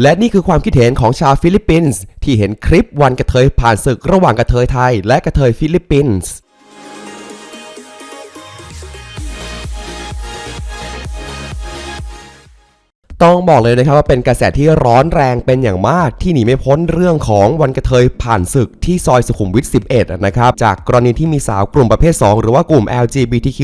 และนี่คือความคิดเห็นของชาวฟิลิปปินส์ที่เห็นคลิปวันกระเทยผ่านศึกระหว่างกระเทยไทย และกระเทยฟิลิปปินส์ ต้องบอกเลยนะครับว่าเป็นกระแสที่ร้อนแรงเป็นอย่างมากที่หนีไม่พ้นเรื่องของวันกระเทยผ่านศึกที่ซอยสุขุมวิท 11 นะครับ จากกรณีที่มีสาวกลุ่มประเภท 2 หรือว่ากลุ่ม LGBTQ+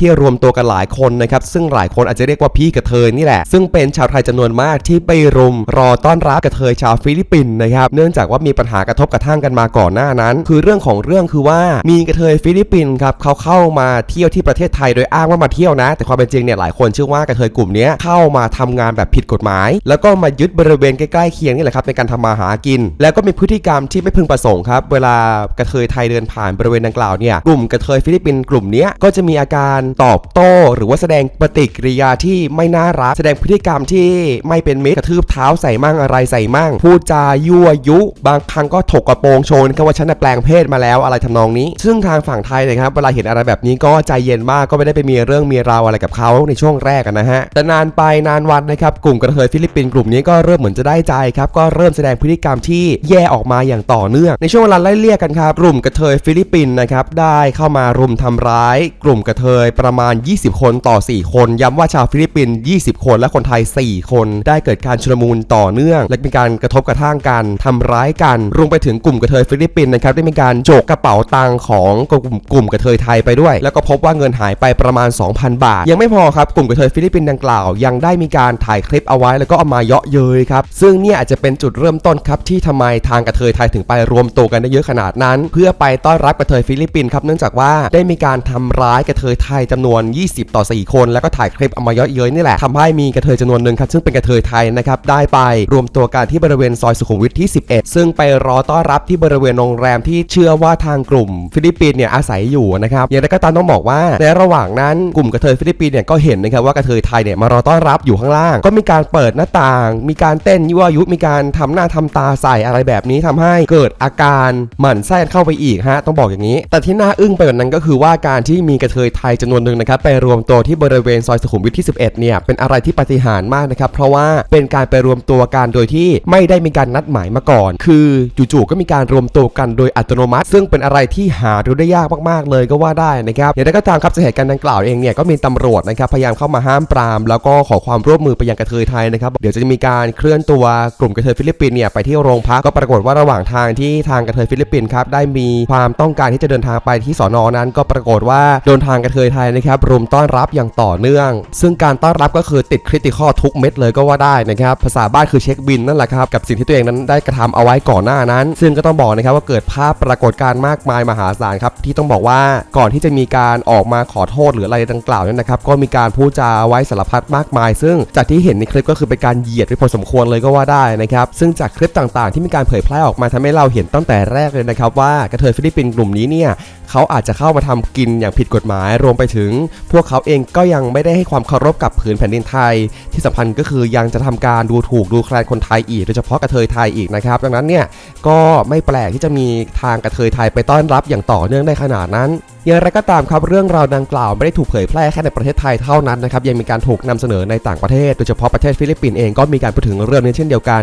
ที่รวมตัวกันหลายคนนะครับ ซึ่งหลายคนอาจจะเรียกว่าพี่กระเทยนี่แหละ ซึ่งเป็นชาวไทยจำนวนมากที่ไปรุมรอต้อนรับกระเทยชาวฟิลิปปินส์นะครับ เนื่องจากว่ามีปัญหากระทบกระทั่งกันมาก่อนหน้านั้น คือเรื่องของเรื่องคือว่ามีกระเทยฟิลิปปินส์ครับเขาเข้ามาเที่ยวที่ประเทศไทยโดยอ้างว่ามาเที่ยวนะ แต่ความเป็นจริงเนี่ยหลายคนเชื่อว่ากระเทยกลุ่มนี้เข้ามาทำงานแบบผิดกฎหมาย แล้วก็มายึดบริเวณใกล้ๆเคียงนี่แหละครับในการทำมาหากิน แล้วก็มีพฤติกรรมที่ไม่พึงประสงค์ครับ เวลากระเทยไทยเดินผ่านบริเวณดังกล่าวเนี่ยกลุ่มกระเทยฟิลิปปินส์กลุ่มนี้ก็จะมีอาการตอบโต้ หรือว่าแสดงปฏิกิริยาที่ไม่น่ารัก แสดงพฤติกรรมที่ไม่เป็นมิตรกระทืบเท้าใส่มั่งอะไรใส่มั่งพูดจายั่วยุบางครั้งก็ถกกระโปรงโชนครับว่าฉันแปลงเพศมาแล้วอะไรทำนองนี้ ซึ่งทางฝั่งไทยนะครับเวลาเห็นอะไรแบบนี้ก็ใจเย็นมากก็ไม่ได้ไปมีเรื่องมีราวอะไรกับเขาในช่วงแรกนะฮะแต่นานไปนานวันนะครับกลุ่มกระเทยฟิลิปปินส์กลุ่มนี้ก็เริ่มเหมือนจะได้ใจครับก็เริ่มแสดงพฤติกรรมที่แย่ออกมาอย่างต่อเนื่องในช่วงเวลาไล่เลี่ยกันครับกลุ่มกระเทยฟิลิปปินส์นะครับได้เข้ามารุมทำร้าย กลุ่มกระเทยประมาณ 20 คนต่อ 4 คน ย้ำว่าชาวฟิลิปปินส์20 คนและคนไทย 4 คน ได้เกิดการชุลมุนต่อเนื่อง และมีการกระทบกระทั่งกันทำร้ายกันรวมไปถึงกลุ่มกระเทยฟิลิปปินส์นะครับได้มีการโจกกระเป๋าตังค์ของกลุ่มกลุ่มกระเทยไทยไปด้วย แล้วก็พบว่าเงินหายไปประมาณ 2,000 บาท ยังไม่พอครับกลุ่มกระเทยฟิลิปปินส์ดังกล่าวยังได้มีการถ่ายายคลิปเอาไว้แล้วก็เอามาเยาะเย้ยครับ ซึ่งเนี่ยอาจจะเป็นจุดเริ่มต้นครับที่ทำไมทางกระเทยไทยถึงไปรวมตัวกันได้เยอะขนาดนั้น เพื่อไปต้อนรับกระเทยฟิลิปปินส์ครับเนื่องจากว่าได้มีการทำร้ายกระเทยไทยจำนวน 20 ต่อ 4 คน แล้วก็ถ่ายคลิปเอามาเยาะเย้ยนี่แหละทำให้มีกระเทยจำนวนหนึ่งครับซึ่งเป็นกระเทยไทยนะครับได้ไปรวมตัวกันที่บริเวณซอยสุขุมวิทที่ 11 ซึ่งไปรอต้อนรับที่บริเวณโรงแรมที่เชื่อว่าทางกลุ่มฟิลิปปินส์เนี่ยอาศัยอยู่นะครับอย่างไรก็ตามต้องบอกว่าในระหว่างนั้นกลุ่มกระเทยฟิลิปปินส์เนี่ยก็เห็นนะครับว่ากระเทยไทยเนี่ยมารอต้อนรับอยู่ข้างล่างก็มีการเปิดหน้าต่าง มีการเต้นยั่วยุ มีการทำหน้าทำตาใส่อะไรแบบนี้ทำให้เกิดอาการหมั่นไส้เข้าไปอีกฮะ ต้องบอกอย่างนี้ แต่ที่น่าอึ้งไปกว่านั้นก็คือว่าการที่มีกระเทยไทยจำนวนหนึ่งนะครับไปรวมตัวที่บริเวณซอยสุขุมวิทที่ 11 เนี่ยเป็นอะไรที่ปาฏิหาริมากนะครับเพราะว่าเป็นการไปรวมตัวกันโดยที่ไม่ได้มีการนัดหมายมาก่อน คือจู่ๆก็มีการรวมตัวกันโดยอัตโนมัติ ซึ่งเป็นอะไรที่หาดูได้ยากมากๆ เลยก็ว่าได้นะครับอย่างไรก็ตามครับเหตุการณ์ดังกล่าวเองเนี่ยก็มีตำรวจนะครับพยายามเข้ามาห้ามปราม แล้วก็ขอความร่วมมือไปยังกระเทยไทยนะครับ เดี๋ยวจะมีการเคลื่อนตัวกลุ่มกระเทยฟิลิปปินส์เนี่ยไปที่โรงพักก็ปรากฏว่าระหว่างทางที่ทางกระเทยฟิลิปปินส์ครับได้มีความต้องการที่จะเดินทางไปที่สอนอนั้น ก็ปรากฏว่าโดนทางกระเทยไทยนะครับรุมต้อนรับอย่างต่อเนื่อง ซึ่งการต้อนรับก็คือติดคริติคอทุกเม็ดเลยก็ว่าได้นะครับภาษาบ้านคือเช็คบินนั่นแหละครับกับสิ่งที่ตัวเองนั้นได้กระทำเอาไว้ก่อนหน้านั้น ซึ่งก็ต้องบอกนะครับว่าเกิดภาพปรากฏการณ์มากมายมหาศาลครับที่ต้องบอกว่าก่อนที่จะมีการออกมาขอโทษหรืออะไรดังกล่าวนี่ยนะครับก็มีการพูดจาไว้สารพัดมากมาย ซึ่งจากที่เห็นในคลิปก็คือเป็นการเหยียดไปพอสมควรเลยก็ว่าได้นะครับซึ่งจากคลิปต่างๆ ที่มีการเผยแพร่ออกมาทำให้เราเห็นตั้งแต่แรกเลยนะครับว่ากระเทยฟิลิปปินส์กลุ่มนี้เนี่ยเขาอาจจะเข้ามาทำกินอย่างผิดกฎหมาย รวมไปถึง พวกเขาเองก็ยังไม่ได้ให้ความเคารพกับผืนแผ่นดินไทย ที่สำคัญก็คือยังจะทำการดูถูกดูแคลนคนไทยอีกโดยเฉพาะกระเทยไทยอีกนะครับดังนั้นเนี่ยก็ไม่แปลกที่จะมีทางกระเทยไทยไปต้อนรับอย่างต่อเนื่องได้ขนาดนั้น อย่างไรก็ตามครับเรื่องราวดังกล่าวไม่ได้ถูกเผยแพร่แค่ในประเทศไทยเท่านั้นนะครับยังมีการถูกนำเสนอในต่างประเทศโดยเฉพาะประเทศฟิลิปปินส์เองก็มีการพูดถึงเรื่องนี้เช่นเดียวกัน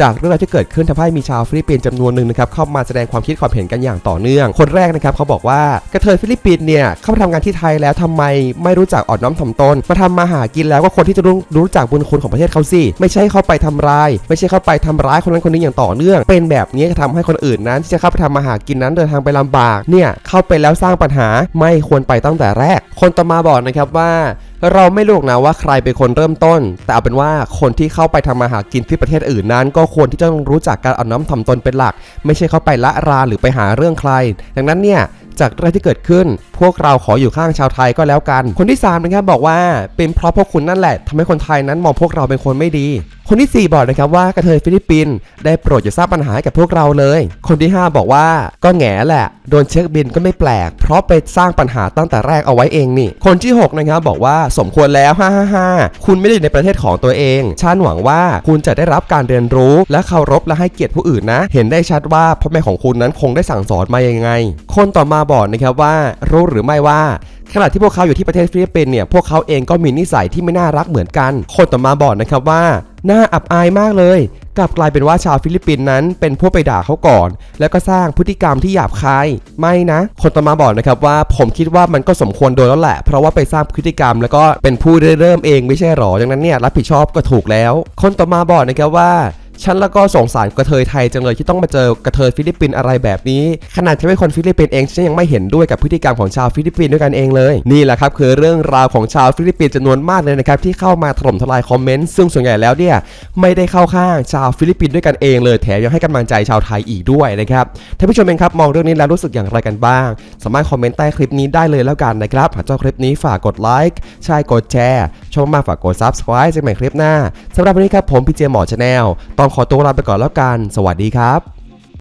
จากเรื่องราวที่เกิดขึ้นทำให้มีชาวฟิลิปปินส์จำนวนหนึ่งนะครับเข้ามาแสดงความคิดความเห็นกันอย่างต่อเนื่อง คนแรกนะครับเขาบอกว่ากระเทยฟิลิปปินส์เนี่ยเข้ามาทำงานที่ไทยแล้วทำไมไม่รู้จักอ่อนน้อมถ่อมตนมาทำมาหากินแล้วก็คนที่จะรู้รู้จักบุญคุณของประเทศเขาสิไม่ใช่เข้าไปทำร้าย ไม่ใช่เข้าไปทำร้ายคนนั้นคนนี้อย่างต่อเนื่อง เป็นแบบนี้จะทำให้คนอื่นนั้นที่จะเข้าไปทำมาหากินนั้นเดินทางไปลำบากเนี่ยเข้าไปแล้วสร้างปัญหาไม่ควรไปตั้งแต่แรก คนต่อมาบอกนะครับว่า เราไม่รู้นะว่าใครเป็นคนเริ่มต้น แต่เอาเป็นว่าคนที่เข้าไปทำมาหากินที่ประเทศอื่นนั้น ก็ควรที่จะต้องรู้จักการเอาน้ำทำตนเป็นหลัก ไม่ใช่เข้าไปละราหรือไปหาเรื่องใคร ดังนั้นเนี่ย จากเรื่องที่เกิดขึ้น พวกเราขออยู่ข้างชาวไทยก็แล้วกัน คนที่3นะครับบอกว่าเป็นเพราะพวกคุณนั่นแหละทำให้คนไทยนั้นมองพวกเราเป็นคนไม่ดี คนที่ 4 บอกนะครับว่ากระเทยฟิลิปปินส์ได้โปรดอย่าสร้างปัญหาให้กับพวกเราเลย คนที่ 5 บอกว่าก็แง่แหละโดนเช็คบินก็ไม่แปลก เพราะไปสร้างปัญหาตั้งแต่แรกเอาไว้เองนี่ คนที่ 6 นะครับบอกว่าสมควรแล้วฮ่าฮ่าฮ่าคุณไม่ได้อยู่ในประเทศของตัวเองฉันหวังว่าคุณจะได้รับการเรียนรู้ และเคารพและให้เกียรติผู้อื่นนะ เห็นได้ชัดว่าพ่อแม่ของคุณนั้นคงได้สั่งสอนมายังไง คนต่อมาบอกนะครับว่ารู้หรือไม่ว่าขณะที่พวกเขาอยู่ที่ประเทศฟิลิปปินส์เนี่ยพวกเขาเองก็มีนิสัยที่ไม่น่ารักเหมือนกัน คนต่อมาบอกนะครับว่าน่าอับอายมากเลย กลับกลายเป็นว่าชาวฟิลิปปินส์นั้นเป็นผู้ไปด่าเขาก่อน แล้วก็สร้างพฤติกรรมที่หยาบคาย ไม่นะ คนต่อมาบอกนะครับว่าผมคิดว่ามันก็สมควรโดนแล้วแหละ เพราะว่าไปสร้างพฤติกรรม แล้วก็เป็นผู้เริ่มเองไม่ใช่หรอดังนั้นเนี่ยรับผิดชอบก็ถูกแล้ว คนต่อมาบอกนะครับว่า ฉันแล้วก็สงสารกระเทยไทยจังเลยที่ต้องมาเจอกระเทยฟิลิปปินส์อะไรแบบนี้ ขนาดฉันเป็นคนฟิลิปปินส์เองฉันยังไม่เห็นด้วยกับพฤติกรรมของชาวฟิลิปปินส์ด้วยกันเองเลยนี่แหละครับคือเรื่องราวของชาวฟิลิปปินส์จำนวนมากเลยนะครับที่เข้ามาถล่มทลายคอมเมนต์ซึ่งส่วนใหญ่แล้วเนี่ยไม่ได้เข้าข้างชาวฟิลิปปินส์ด้วยกันเองเลยแถมยังให้กำลังใจชาวไทยอีกด้วยนะครับท่านผู้ชมเองครับมองเรื่องนี้แล้วรู้สึกอย่างไรกันบ้าง สามารถคอมเมนต์ใต้คลิปนี้ได้เลยแล้วกันนะครับหากชอบคลิปนี้ฝากกดไลค์ใช่กดแชร์ชอบมากฝากกด subscribe เจอกันใหม่คลิปหน้าสำหรับวันนี้ครับผมพีเจหมอชาแนลต้องขอตัวลาไปก่อนแล้วกัน สวัสดีครับ